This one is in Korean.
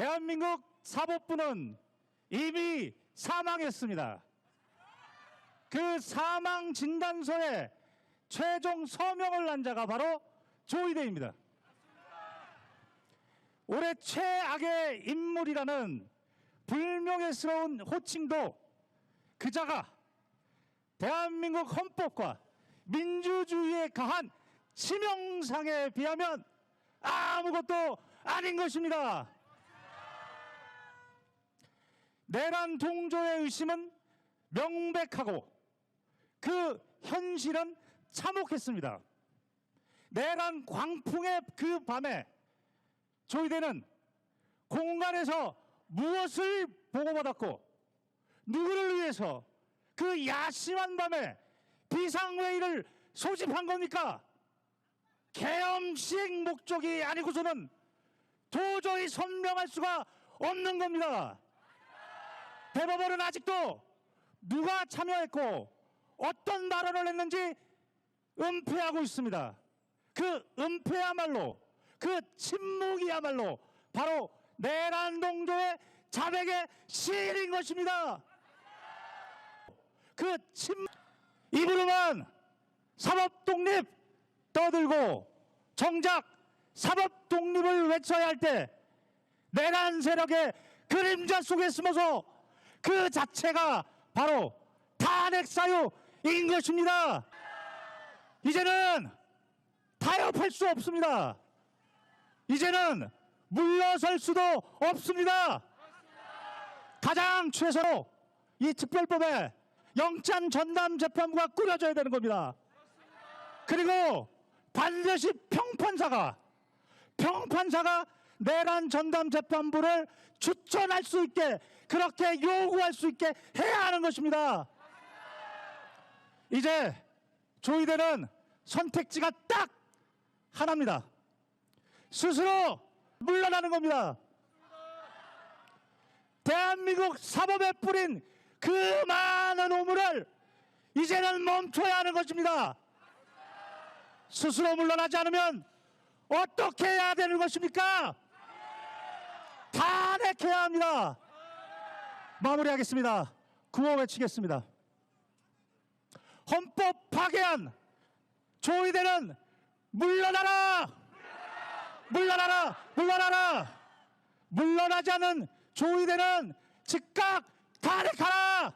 대한민국 사법부는 이미 사망했습니다. 그 사망 진단서에 최종 서명을 한 자가 바로 조이대입니다. 올해 최악의 인물이라는 불명예스러운 호칭도 그자가 대한민국 헌법과 민주주의에 가한 치명상에 비하면 아무것도 아닌 것입니다. 내란 동조의 의심은 명백하고 그 현실은 참혹했습니다. 내란 광풍의 그 밤에 조이대는 공간에서 무엇을 보고받았고 누구를 위해서 그 야심한 밤에 비상회의를 소집한 겁니까? 시행 목적이 아니고서는 도저히 선명할 수가 없는 겁니다. 대법원은 아직도 누가 참여했고 어떤 발언을 했는지 은폐하고 있습니다. 그 은폐야말로 그 침묵이야말로 바로 내란 동조의 자백의 시일인 것입니다. 그 침, 입으로만 사법 독립 떠들고 정작 사법 독립을 외쳐야 할 때 내란 세력의 그림자 속에 숨어서 그 자체가 바로 탄핵 사유인 것입니다. 이제는 타협할 수 없습니다. 이제는 물러설 수도 없습니다. 가장 최소로 이 특별법에 영장 전담 재판부가 꾸려져야 되는 겁니다. 그리고 반드시 평판사가 평판사가 내란 전담 재판부를 추천할 수 있게 그렇게 요구할 수 있게 해야 하는 것입니다. 이제 조이대는 선택지가 딱 하나입니다. 스스로 물러나는 겁니다. 대한민국 사법에 뿌린 그 많은 오물을 이제는 멈춰야 하는 것입니다. 스스로 물러나지 않으면 어떻게 해야 되는 것입니까? 탄핵해야 합니다. 마무리하겠습니다. 구호 외치겠습니다. 헌법 파괴한 조이대는 물러나라! 물러나라! 물러나라! 물러나지 않은 조이대는 즉각 탄핵하라!